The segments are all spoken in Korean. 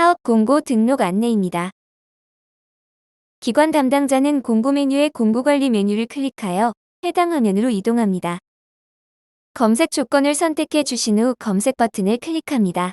사업 공고 등록 안내입니다. 기관 담당자는 공고 메뉴의 공고 관리 메뉴를 클릭하여 해당 화면으로 이동합니다. 검색 조건을 선택해 주신 후 검색 버튼을 클릭합니다.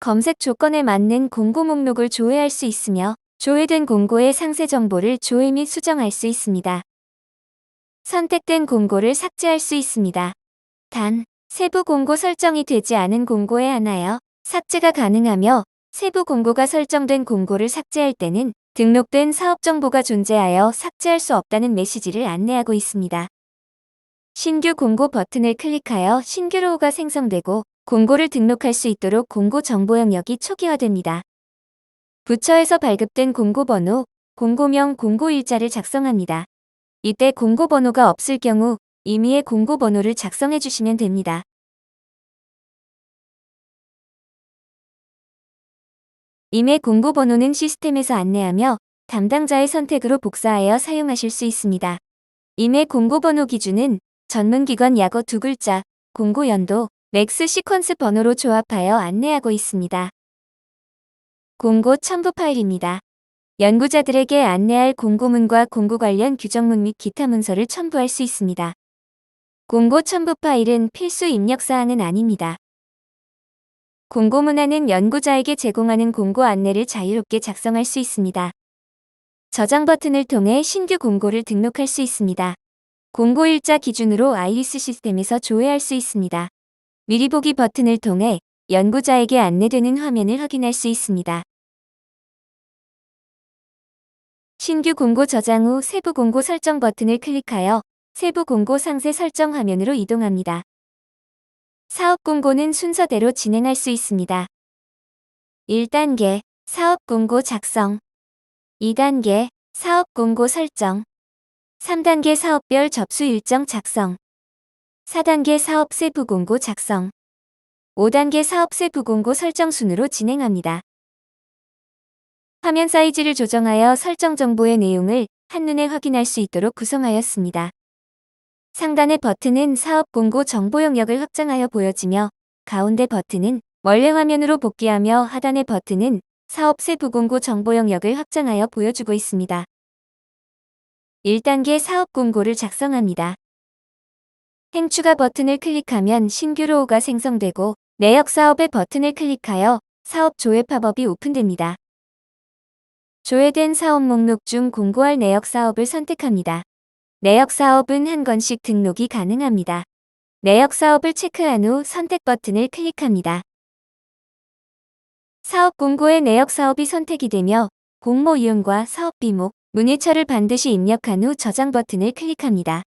검색 조건에 맞는 공고 목록을 조회할 수 있으며 조회된 공고의 상세 정보를 조회 및 수정할 수 있습니다. 선택된 공고를 삭제할 수 있습니다. 단, 세부 공고 설정이 되지 않은 공고에 한하여 삭제가 가능하며 세부 공고가 설정된 공고를 삭제할 때는 등록된 사업 정보가 존재하여 삭제할 수 없다는 메시지를 안내하고 있습니다. 신규 공고 버튼을 클릭하여 신규 로우가 생성되고 공고를 등록할 수 있도록 공고 정보 영역이 초기화됩니다. 부처에서 발급된 공고 번호, 공고명, 공고 일자를 작성합니다. 이때 공고 번호가 없을 경우 임의의 공고 번호를 작성해 주시면 됩니다. 임의 공고 번호는 시스템에서 안내하며 담당자의 선택으로 복사하여 사용하실 수 있습니다. 임의 공고 번호 기준은 전문기관 약어 두 글자, 공고 연도, 맥스 시퀀스 번호로 조합하여 안내하고 있습니다. 공고 첨부 파일입니다. 연구자들에게 안내할 공고문과 공고 관련 규정문 및 기타 문서를 첨부할 수 있습니다. 공고 첨부 파일은 필수 입력 사항은 아닙니다. 공고문화는 연구자에게 제공하는 공고 안내를 자유롭게 작성할 수 있습니다. 저장 버튼을 통해 신규 공고를 등록할 수 있습니다. 공고 일자 기준으로 아이리스 시스템에서 조회할 수 있습니다. 미리 보기 버튼을 통해 연구자에게 안내되는 화면을 확인할 수 있습니다. 신규 공고 저장 후 세부 공고 설정 버튼을 클릭하여 세부 공고 상세 설정 화면으로 이동합니다. 사업 공고는 순서대로 진행할 수 있습니다. 1단계 사업 공고 작성 2단계 사업 공고 설정 3단계 사업별 접수 일정 작성 4단계 사업 세부 공고 작성 5단계 사업 세부 공고 설정 순으로 진행합니다. 화면 사이즈를 조정하여 설정 정보의 내용을 한눈에 확인할 수 있도록 구성하였습니다. 상단의 버튼은 사업 공고 정보 영역을 확장하여 보여지며 가운데 버튼은 원래 화면으로 복귀하며 하단의 버튼은 사업 세 부 공고 정보 영역을 확장하여 보여주고 있습니다. 1단계 사업 공고를 작성합니다. 행추가 버튼을 클릭하면 신규 로우가 생성되고 내역 사업의 버튼을 클릭하여 사업 조회 팝업이 오픈됩니다. 조회된 사업 목록 중 공고할 내역 사업을 선택합니다. 내역 사업은 한 건씩 등록이 가능합니다. 내역 사업을 체크한 후 선택 버튼을 클릭합니다. 사업 공고의 내역 사업이 선택이 되며 공모 이용과 사업 비목, 문의처를 반드시 입력한 후 저장 버튼을 클릭합니다.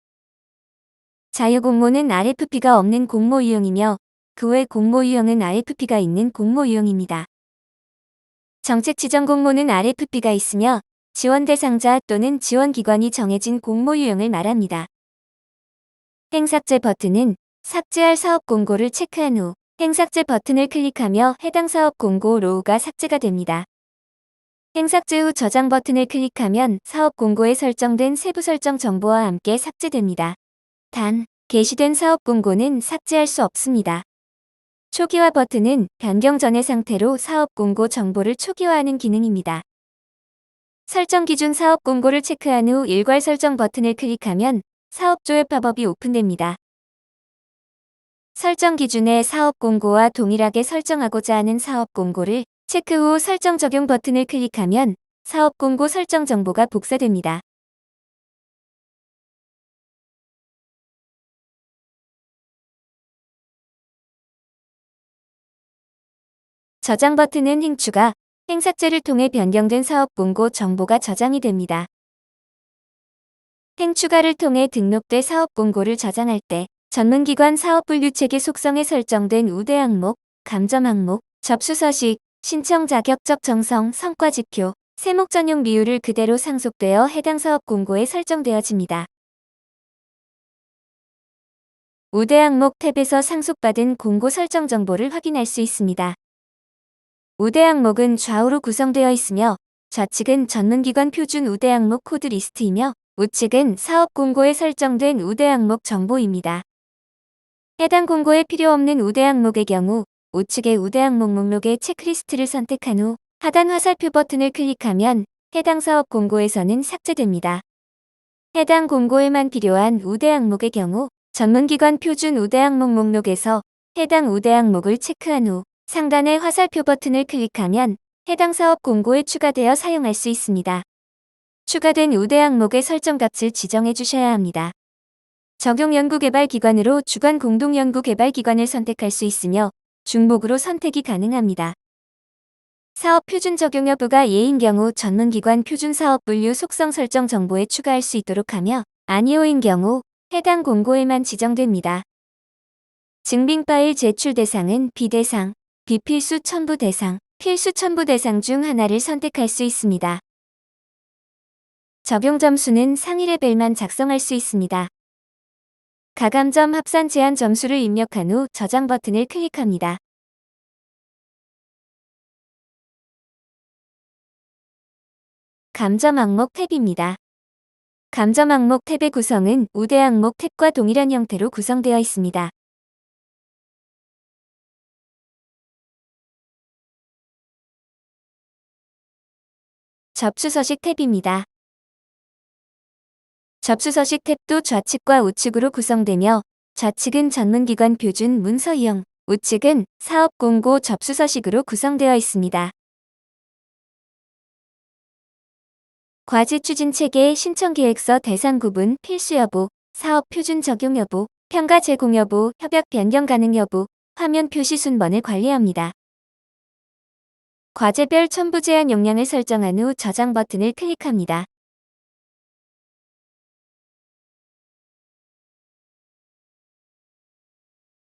자유공모는 RFP가 없는 공모 이용이며 그 외 공모 유형은 RFP가 있는 공모 유형입니다. 정책 지정 공모는 RFP가 있으며 지원 대상자 또는 지원기관이 정해진 공모 유형을 말합니다. 행삭제 버튼은 삭제할 사업 공고를 체크한 후 행삭제 버튼을 클릭하며 해당 사업 공고 로우가 삭제가 됩니다. 행삭제 후 저장 버튼을 클릭하면 사업 공고에 설정된 세부 설정 정보와 함께 삭제됩니다. 단, 게시된 사업 공고는 삭제할 수 없습니다. 초기화 버튼은 변경 전의 상태로 사업 공고 정보를 초기화하는 기능입니다. 설정 기준 사업 공고를 체크한 후 일괄 설정 버튼을 클릭하면 사업 조회 팝업이 오픈됩니다. 설정 기준의 사업 공고와 동일하게 설정하고자 하는 사업 공고를 체크 후 설정 적용 버튼을 클릭하면 사업 공고 설정 정보가 복사됩니다. 저장 버튼은 행추가 행삭제를 통해 변경된 사업 공고 정보가 저장이 됩니다. 행추가를 통해 등록돼 사업 공고를 저장할 때 전문기관 사업 분류 체계 속성에 설정된 우대 항목, 감점 항목, 접수 서식, 신청 자격적 정성, 성과 지표, 세목 전용 비율을 그대로 상속되어 해당 사업 공고에 설정되어집니다. 우대 항목 탭에서 상속받은 공고 설정 정보를 확인할 수 있습니다. 우대 항목은 좌우로 구성되어 있으며 좌측은 전문기관 표준 우대 항목 코드 리스트이며 우측은 사업 공고에 설정된 우대 항목 정보입니다. 해당 공고에 필요 없는 우대 항목의 경우 우측의 우대 항목 목록의 체크리스트를 선택한 후 하단 화살표 버튼을 클릭하면 해당 사업 공고에서는 삭제됩니다. 해당 공고에만 필요한 우대 항목의 경우 전문기관 표준 우대 항목 목록에서 해당 우대 항목을 체크한 후 상단의 화살표 버튼을 클릭하면 해당 사업 공고에 추가되어 사용할 수 있습니다. 추가된 우대 항목의 설정 값을 지정해 주셔야 합니다. 적용 연구개발기관으로 주관 공동연구개발기관을 선택할 수 있으며 중복으로 선택이 가능합니다. 사업 표준 적용 여부가 예인 경우 전문기관 표준 사업 분류 속성 설정 정보에 추가할 수 있도록 하며 아니오인 경우 해당 공고에만 지정됩니다. 증빙 파일 제출 대상은 비대상, 비필수 첨부 대상, 필수 첨부 대상 중 하나를 선택할 수 있습니다. 적용 점수는 상위 레벨만 작성할 수 있습니다. 가감점 합산 제한 점수를 입력한 후 저장 버튼을 클릭합니다. 감점 항목 탭입니다. 감점 항목 탭의 구성은 우대 항목 탭과 동일한 형태로 구성되어 있습니다. 접수 서식 탭입니다. 접수 서식 탭도 좌측과 우측으로 구성되며 좌측은 전문기관 표준 문서 이용, 우측은 사업 공고 접수 서식으로 구성되어 있습니다. 과제 추진 체계 신청 계획서 대상 구분 필수 여부, 사업 표준 적용 여부, 평가 제공 여부, 협약 변경 가능 여부, 화면 표시 순번을 관리합니다. 과제별 첨부 제한 용량을 설정한 후 저장 버튼을 클릭합니다.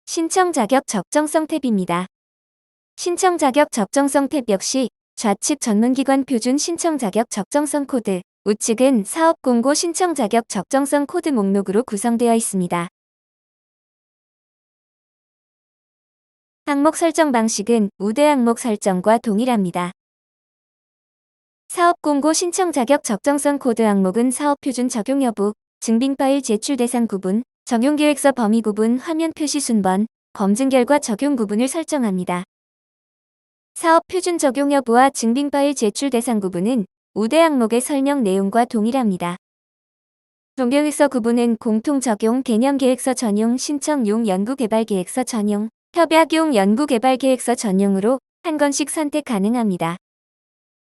신청 자격 적정성 탭입니다. 신청 자격 적정성 탭 역시 좌측 전문기관 표준 신청 자격 적정성 코드, 우측은 사업 공고 신청 자격 적정성 코드 목록으로 구성되어 있습니다. 항목 설정 방식은 우대 항목 설정과 동일합니다. 사업 공고 신청 자격 적정성 코드 항목은 사업 표준 적용 여부, 증빙 파일 제출 대상 구분, 적용 계획서 범위 구분, 화면 표시 순번, 검증 결과 적용 구분을 설정합니다. 사업 표준 적용 여부와 증빙 파일 제출 대상 구분은 우대 항목의 설명 내용과 동일합니다. 동경획서 구분은 공통 적용 개념 계획서 전용, 신청용 연구 개발 계획서 전용, 협약용 연구개발계획서 전용으로 한 건씩 선택 가능합니다.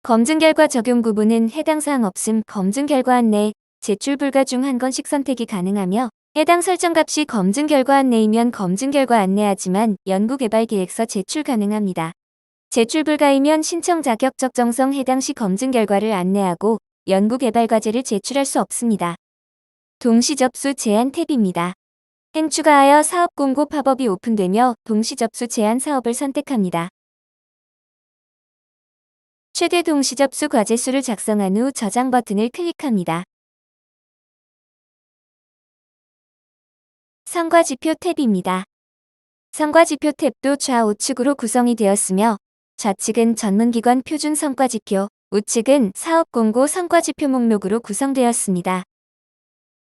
검증 결과 적용 구분은 해당 사항 없음 검증 결과 안내, 제출 불가 중 한 건씩 선택이 가능하며 해당 설정 값이 검증 결과 안내이면 검증 결과 안내하지만 연구개발계획서 제출 가능합니다. 제출 불가이면 신청 자격 적정성 해당 시 검증 결과를 안내하고 연구개발 과제를 제출할 수 없습니다. 동시 접수 제한 탭입니다. 행 추가하여 사업 공고 팝업이 오픈되며 동시 접수 제한 사업을 선택합니다. 최대 동시 접수 과제 수를 작성한 후 저장 버튼을 클릭합니다. 성과지표 탭입니다. 성과지표 탭도 좌우측으로 구성이 되었으며 좌측은 전문기관 표준 성과지표, 우측은 사업공고 성과지표 목록으로 구성되었습니다.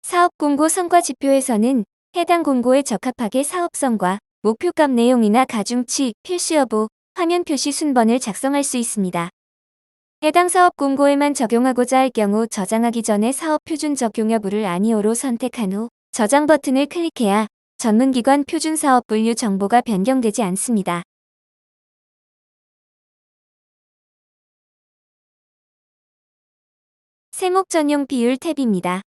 사업공고 성과지표에서는 해당 공고에 적합하게 사업성과 목표값 내용이나 가중치, 필수 여부, 화면 표시 순번을 작성할 수 있습니다. 해당 사업 공고에만 적용하고자 할 경우 저장하기 전에 사업 표준 적용 여부를 아니오로 선택한 후 저장 버튼을 클릭해야 전문기관 표준 사업 분류 정보가 변경되지 않습니다. 세목 전용 비율 탭입니다.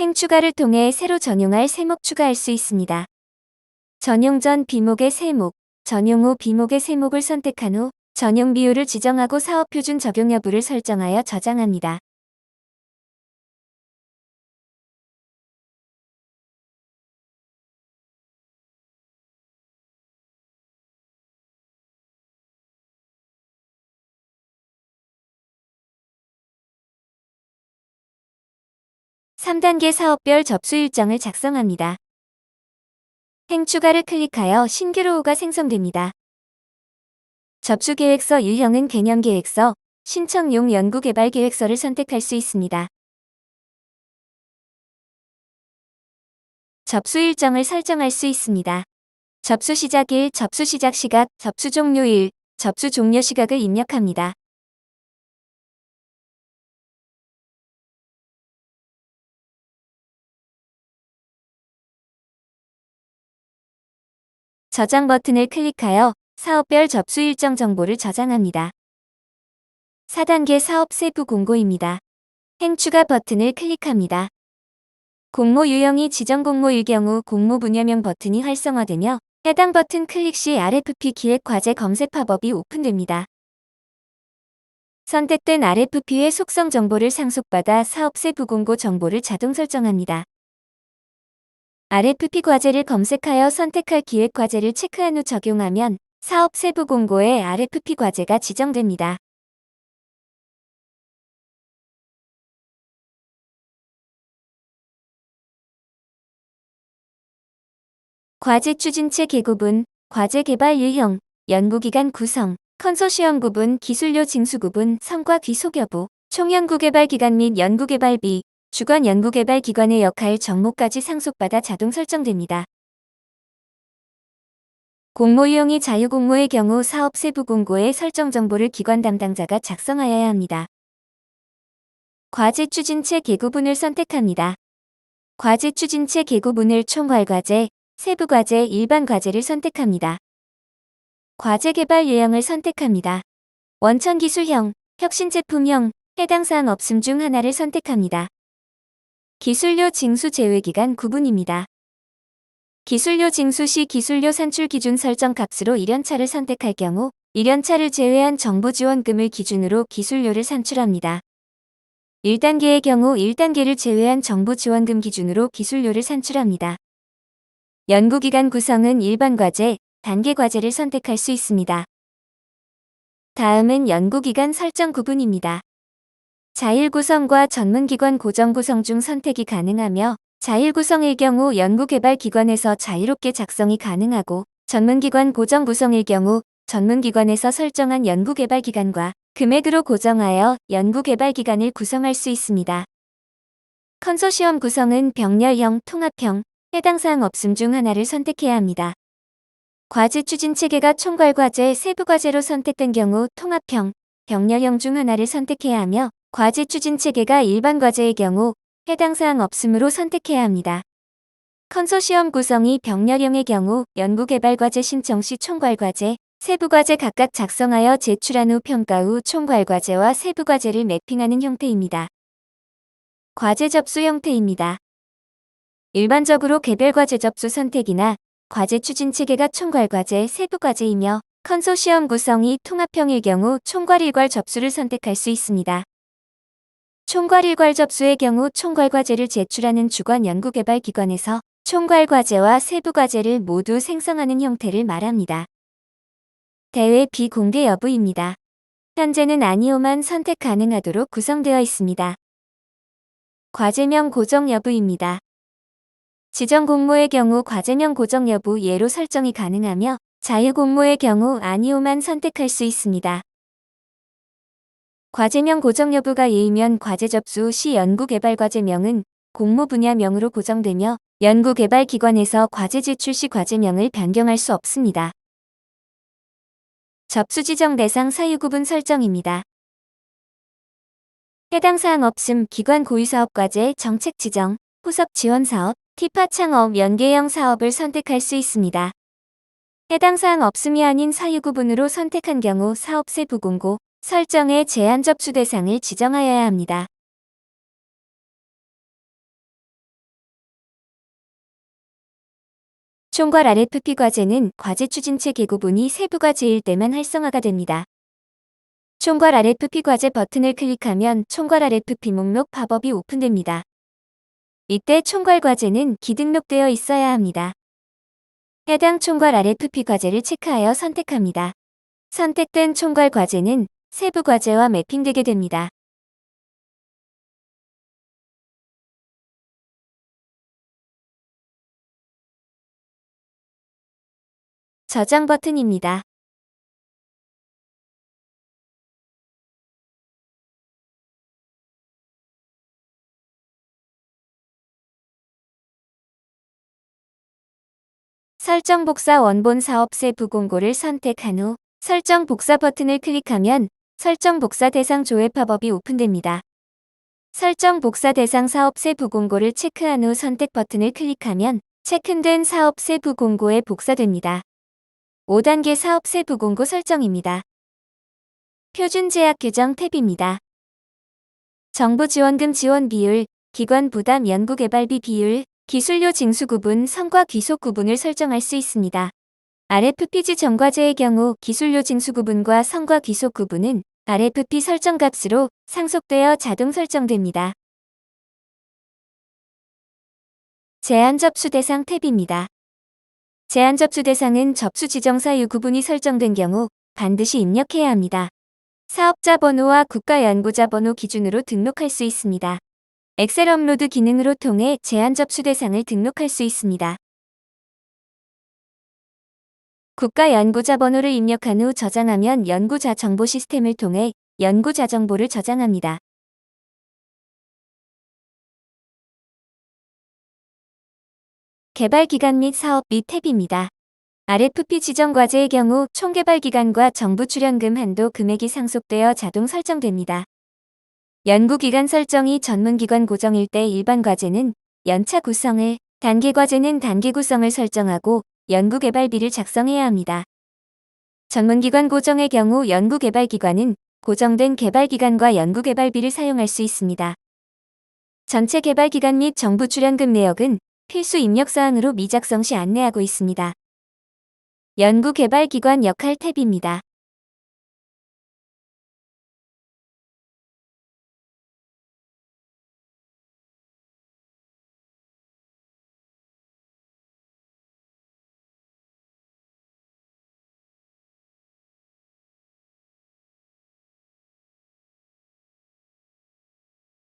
행 추가를 통해 새로 전용할 세목 추가할 수 있습니다. 전용 전 비목의 세목, 전용 후 비목의 세목을 선택한 후 전용 비율을 지정하고 사업 표준 적용 여부를 설정하여 저장합니다. (3단계) 사업별 접수 일정을 작성합니다. 행 추가를 클릭하여 신규 로우가 생성됩니다. 접수 계획서 유형은 개념 계획서, 신청용 연구개발 계획서를 선택할 수 있습니다. 접수 일정을 설정할 수 있습니다. 접수 시작일, 접수 시작 시각, 접수 종료일, 접수 종료 시각을 입력합니다. 저장 버튼을 클릭하여 사업별 접수 일정 정보를 저장합니다. 4단계 사업 세부 공고입니다. 행추가 버튼을 클릭합니다. 공모 유형이 지정 공모일 경우 공모 분야명 버튼이 활성화되며 해당 버튼 클릭 시 RFP 기획 과제 검색 팝업이 오픈됩니다. 선택된 RFP의 속성 정보를 상속받아 사업 세부 공고 정보를 자동 설정합니다. RFP 과제를 검색하여 선택할 기획 과제를 체크한 후 적용하면 사업 세부 공고에 RFP 과제가 지정됩니다. 과제 추진체 계급은 과제 개발 유형, 연구기간 구성, 컨소시엄 구분, 기술료 징수 구분, 성과 귀속 여부, 총연구개발 기간 및 연구개발비, 주관 연구개발 기관의 역할 정보까지 상속받아 자동 설정됩니다. 공모 유형이 자유공모의 경우 사업 세부 공고의 설정 정보를 기관 담당자가 작성하여야 합니다. 과제 추진체 계구분을 선택합니다. 과제 추진체 계구분을 총괄과제, 세부과제, 일반과제를 선택합니다. 과제 개발 유형을 선택합니다. 원천 기술형, 혁신 제품형, 해당 사항 없음 중 하나를 선택합니다. 기술료 징수 제외기간 구분입니다. 기술료 징수 시 기술료 산출 기준 설정 값으로 1년차를 선택할 경우 1년차를 제외한 정보지원금을 기준으로 기술료를 산출합니다. 1단계의 경우 1단계를 제외한 정보지원금 기준으로 기술료를 산출합니다. 연구기간 구성은 일반 과제, 단계 과제를 선택할 수 있습니다. 다음은 연구기간 설정 구분입니다. 자율 구성과 전문기관 고정 구성 중 선택이 가능하며 자율 구성일 경우 연구개발 기관에서 자유롭게 작성이 가능하고 전문기관 고정 구성일 경우 전문기관에서 설정한 연구개발 기간과 금액으로 고정하여 연구개발 기간을 구성할 수 있습니다. 컨소시엄 구성은 병렬형, 통합형, 해당 사항 없음 중 하나를 선택해야 합니다. 과제 추진 체계가 총괄과제, 세부과제로 선택된 경우 통합형, 병렬형 중 하나를 선택해야 하며 과제 추진 체계가 일반 과제의 경우 해당 사항 없음으로 선택해야 합니다. 컨소시엄 구성이 병렬형의 경우 연구개발과제 신청 시 총괄과제, 세부과제 각각 작성하여 제출한 후 평가 후 총괄과제와 세부과제를 매핑하는 형태입니다. 과제 접수 형태입니다. 일반적으로 개별과제 접수 선택이나 과제 추진 체계가 총괄과제, 세부과제이며 컨소시엄 구성이 통합형일 경우 총괄 일괄 접수를 선택할 수 있습니다. 총괄 일괄 접수의 경우 총괄 과제를 제출하는 주관 연구개발 기관에서 총괄 과제와 세부 과제를 모두 생성하는 형태를 말합니다. 대외 비공개 여부입니다. 현재는 아니오만 선택 가능하도록 구성되어 있습니다. 과제명 고정 여부입니다. 지정 공모의 경우 과제명 고정 여부 예로 설정이 가능하며 자유 공모의 경우 아니오만 선택할 수 있습니다. 과제명 고정 여부가 예이면 과제 접수 시 연구개발과제명은 공모 분야명으로 고정되며 연구개발기관에서 과제 제출 시 과제명을 변경할 수 없습니다. 접수 지정 대상 사유구분 설정입니다. 해당 사항 없음 기관 고유사업과제 정책 지정, 후섭 지원 사업, 티파 창업 연계형 사업을 선택할 수 있습니다. 해당 사항 없음이 아닌 사유 구분으로 선택한 경우 사업세 부공고 설정의 제한 접수 대상을 지정하여야 합니다. 총괄 RFP 과제는 과제 추진체 계구분이 세부 과제일 때만 활성화가 됩니다. 총괄 RFP 과제 버튼을 클릭하면 총괄 RFP 목록 팝업이 오픈됩니다. 이때 총괄 과제는 기등록되어 있어야 합니다. 해당 총괄 RFP 과제를 체크하여 선택합니다. 선택된 총괄 과제는 세부 과제와 매핑되게 됩니다. 저장 버튼입니다. 설정 복사 원본 사업 세 부 공고를 선택한 후 설정 복사 버튼을 클릭하면 설정 복사 대상 조회 팝업이 오픈됩니다. 설정 복사 대상 사업 세부 공고를 체크한 후 선택 버튼을 클릭하면 체크된 사업 세부 공고에 복사됩니다. 5단계 사업 세부 공고 설정입니다. 표준 제약 규정 탭입니다. 정부 지원금 지원 비율, 기관 부담 연구개발비 비율, 기술료 징수 구분, 성과 귀속 구분을 설정할 수 있습니다. RFPG 정과제의 경우 기술료 징수 구분과 성과 귀속 구분은 RFP 설정 값으로 상속되어 자동 설정됩니다. 제한 접수 대상 탭입니다. 제한 접수 대상은 접수 지정 사유 구분이 설정된 경우 반드시 입력해야 합니다. 사업자 번호와 국가 연구자 번호 기준으로 등록할 수 있습니다. 엑셀 업로드 기능으로 통해 제한 접수 대상을 등록할 수 있습니다. 국가연구자 번호를 입력한 후 저장하면 연구자 정보 시스템을 통해 연구자 정보를 저장합니다. 개발 기간 및 사업 및 탭입니다. RFP 지정 과제의 경우 총 개발 기간과 정부 출연금 한도 금액이 상속되어 자동 설정됩니다. 연구기간 설정이 전문기관 고정일 때 일반 과제는 연차 구성을, 단기 과제는 단기 구성을 설정하고 연구개발비를 작성해야 합니다. 전문기관 고정의 경우 연구개발기관은 고정된 개발기간과 연구개발비를 사용할 수 있습니다. 전체 개발기간 및 정부 출연금 내역은 필수 입력사항으로 미작성 시 안내하고 있습니다. 연구개발기관 역할 탭입니다.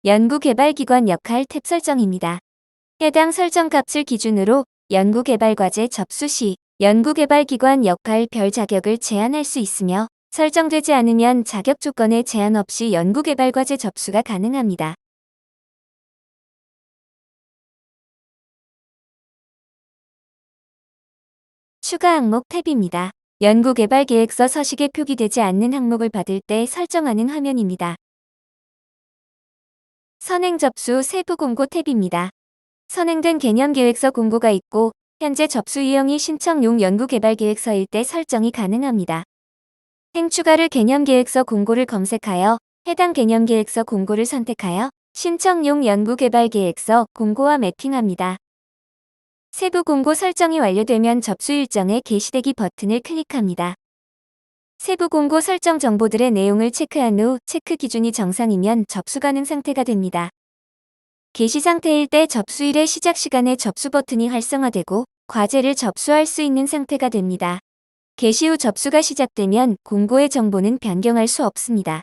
연구개발기관 역할 탭 설정입니다. 해당 설정 값을 기준으로 연구개발과제 접수 시 연구개발기관 역할 별 자격을 제한할 수 있으며 설정되지 않으면 자격 조건에 제한 없이 연구개발과제 접수가 가능합니다. 추가 항목 탭입니다. 연구개발 계획서 서식에 표기되지 않는 항목을 받을 때 설정하는 화면입니다. 선행 접수 세부 공고 탭입니다. 선행된 개념 계획서 공고가 있고 현재 접수 유형이 신청용 연구개발 계획서일 때 설정이 가능합니다. 행 추가를 개념 계획서 공고를 검색하여 해당 개념 계획서 공고를 선택하여 신청용 연구개발 계획서 공고와 매핑합니다. 세부 공고 설정이 완료되면 접수 일정에 게시되기 버튼을 클릭합니다. 세부 공고 설정 정보들의 내용을 체크한 후 체크 기준이 정상이면 접수 가능 상태가 됩니다. 게시 상태일 때 접수일의 시작 시간에 접수 버튼이 활성화되고 과제를 접수할 수 있는 상태가 됩니다. 게시 후 접수가 시작되면 공고의 정보는 변경할 수 없습니다.